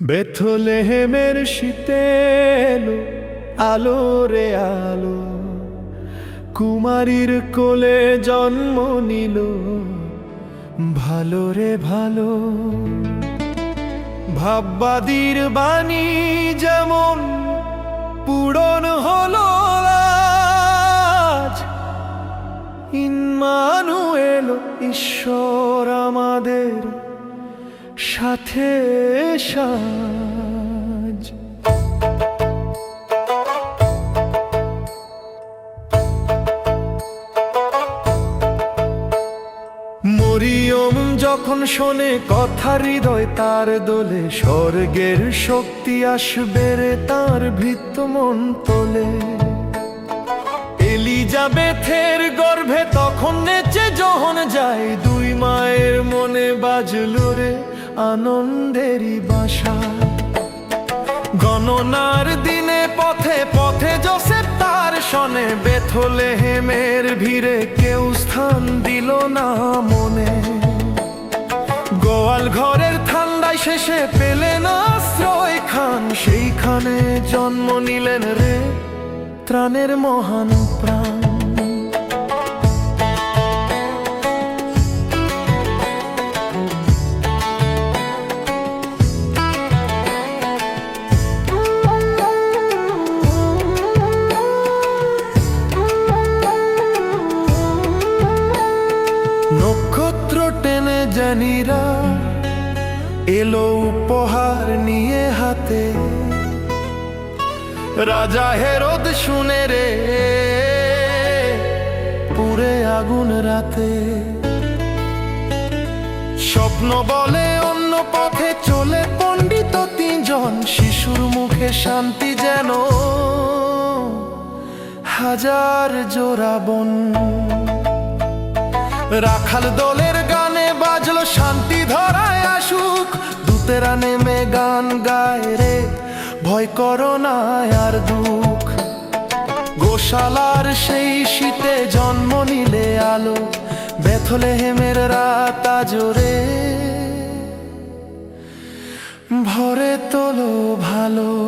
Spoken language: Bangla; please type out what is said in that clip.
বেথলেহেমের শীতে এলো আলো রে আলো। কুমারীর কোলে জন্ম নিল, ভালো রে ভালো। ভাববাদীর বাণী যেমন পূরণ হলো ইনমানু এলো ঈশ্বর আমাদের সাথে সাজ। মরিয়ম যখন শোনে কথা হৃদয় তার দোলে, স্বর্গের শক্তি আসবে রে তার ভৃত্য মন তোলে। এলিজাবেথের গর্ভে তখন নেচে যখন যায়, দুই মায়ের মনে বাজলো রে আনন্দেরই বাসা। গণনার দিনে পথে পথে জোসেফ তার শনে বেথলে হেমের ভিড়ে কেউ স্থান দিল না মনে। গোয়াল ঘরের ঠান্ডায় শেষে পেলেন আশ্রয় খান, সেইখানে জন্ম নিলেন রে ত্রাণের মহান প্রাণ। জানিরা এলো উপহার নিয়ে হাতে। রাজা হেরদ শুনে রে, পুরে আগুন রাতে। স্বপ্ন বলে অন্য পথে চলে পণ্ডিত তিনজন, শিশুর মুখে শান্তি যেন হাজার জোড়া বন। রাখাল দলের দূতেরা নেমে গান গায় রে। ভয় করো না আর দুঃখ। গোশালার সেই শীতে জন্ম নিলে আলো। বেথলে হেমের রাত জোরে ভরে তোলো ভালো।